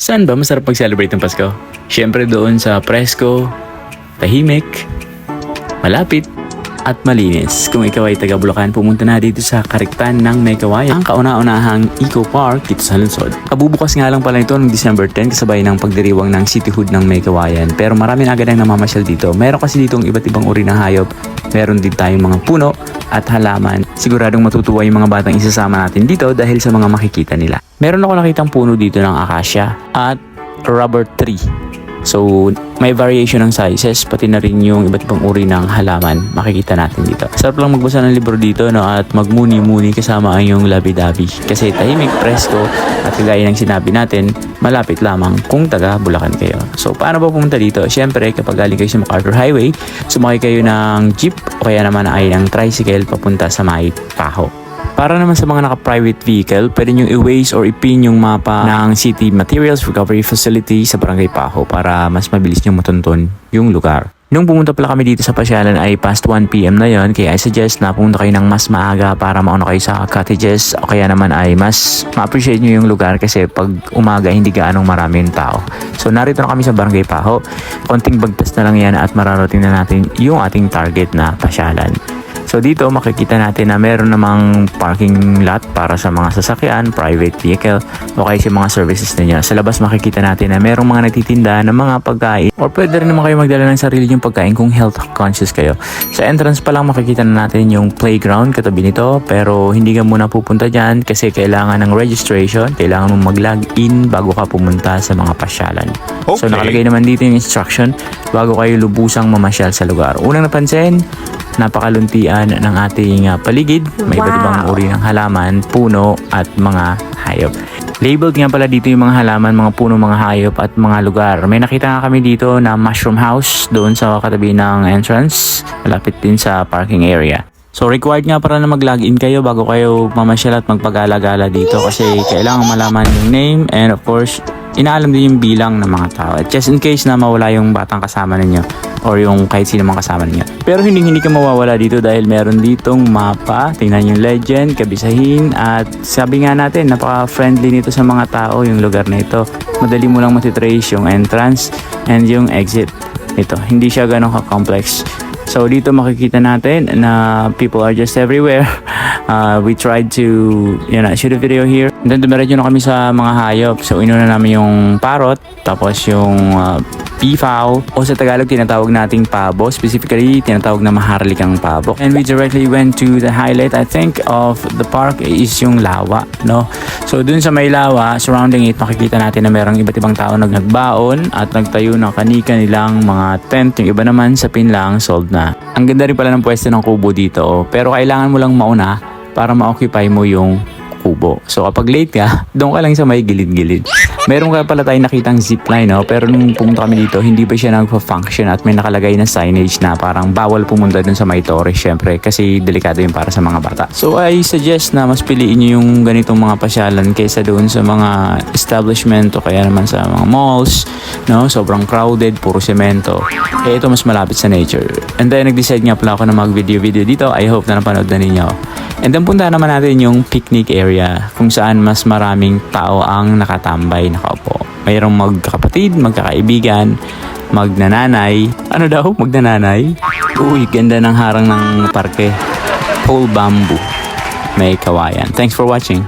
Saan ba masarap mag-celebrate ng Pasko? Siyempre doon sa presko, tahimik, malapit, at malinis. Kung ikaw ay taga Bulacan, pumunta na dito sa Kariktan ng Maykawayan, ang kauna-unahang Eco Park dito sa Lungsod. Kabubukas nga lang pala ito noong December 10 kasabay ng pagdiriwang ng cityhood ng Maykawayan. Pero marami na agad ang namamasyal dito. Meron kasi dito iba't ibang uri ng hayop. Meron din tayong mga puno at halaman. Siguradong matutuwa yung mga batang isasama natin dito dahil sa mga makikita nila. Meron ako nakitang puno dito ng acacia at rubber tree. So, may variation ng sizes, pati na rin yung iba't ibang uri ng halaman makikita natin dito. Sarap lang magbasa ng libro dito no, at magmuni-muni kasama ang yung labi-dabi. Kasi tahimik, presko, at kagaya ng sinabi natin, malapit lamang kung taga Bulacan kayo. So, paano ba pumunta dito? Siyempre, kapag galing kayo sa MacArthur Highway, sumakay kayo ng jeep o kaya naman ay ng tricycle papunta sa may Paho. Para naman sa mga naka-private vehicle, pwede nyo i-waste or i-pin yung mapa ng City Materials Recovery Facility sa Barangay Paho para mas mabilis nyo matunton yung lugar. Nung pumunta pala kami dito sa pasyalan ay past 1pm na yon kaya I suggest na pumunta kayo ng mas maaga para mauna kayo sa cottages o kaya naman ay mas ma-appreciate nyo yung lugar kasi pag umaga hindi gaanong marami yung tao. So narito na kami sa Barangay Paho. Konting bagtas na lang yan at mararating na natin yung ating target na pasyalan. So dito makikita natin na meron namang parking lot para sa mga sasakyan, private vehicle o kaya sa mga services ninyo. Sa labas makikita natin na merong mga nagtitinda ng mga pagkain or pwede rin naman kayo magdala ng sarili yung pagkain kung health conscious kayo. Sa entrance pa lang makikita na natin yung playground katabi nito pero hindi ka muna pupunta dyan kasi kailangan ng registration, kailangan mong mag-log in bago ka pumunta sa mga pasyalan. So Okay. nakalagay naman dito yung instruction bago kayo lubusang mamasyal sa lugar. Unang napansin, napakaluntian ng ating ah, paligid. May iba't ibang uri ng halaman, puno at mga hayop. Labeled nga pala dito yung mga halaman, mga puno, mga hayop at mga lugar. May nakita nga kami dito na mushroom house doon sa katabi ng entrance. Malapit din sa parking area. So required nga para na mag-login kayo bago kayo mamasyal at magpagala-gala dito kasi kailangan malaman yung name and of course inaalam din yung bilang ng mga tao. At just in case na mawala yung batang kasama ninyo or yung kahit sino mang kasama ninyo. Pero hindi hindi ka mawawala dito dahil meron ditong mapa, tingnan yung legend, kabisahin at sabi nga natin napaka-friendly nito sa mga tao yung lugar na ito. Madali mo lang matitrace yung entrance and yung exit. Ito, hindi siya ganun ka-complex. So dito makikita natin na people are just everywhere. Uh, we tried to you know, shoot a video here. And then dumiretso na kami sa mga hayop. So inuna namin yung parrot, tapos yung uh, peafowl, o sa Tagalog tinatawag nating pabo. Specifically, tinatawag na maharlikang pabo. And we directly went to the highlight, I think, of the park is yung lawa. No? So dun sa may lawa, surrounding it, makikita natin na merong iba't ibang tao nag nagbaon at nagtayo ng kanika nilang mga tent. Yung iba naman sa pinlang, sold na. Ang ganda rin pala ng pwesto ng kubo dito. oh. Pero kailangan mo lang mauna para ma-occupy mo yung kubo. So kapag late ka, doon ka lang sa may gilid-gilid. Meron ka pala tayong nakitang zipline, no? pero nung pumunta kami dito, hindi pa siya nagpa-function at may nakalagay na signage na parang bawal pumunta dun sa may torre, syempre, kasi delikado yun para sa mga bata. So I suggest na mas piliin nyo yung ganitong mga pasyalan kaysa doon sa mga establishment o kaya naman sa mga malls, no? Sobrang crowded, puro semento. Eh ito mas malapit sa nature. And then nag-decide nga pala ako na mag-video-video dito. I hope na napanood na ninyo. And then punta naman natin yung picnic area kung saan mas maraming tao ang nakatambay, nakaupo. Mayroong magkakapatid, magkakaibigan, magnananay. Ano daw? Magnananay? Uy, ganda ng harang ng parke. Whole bamboo. May kawayan. Thanks for watching.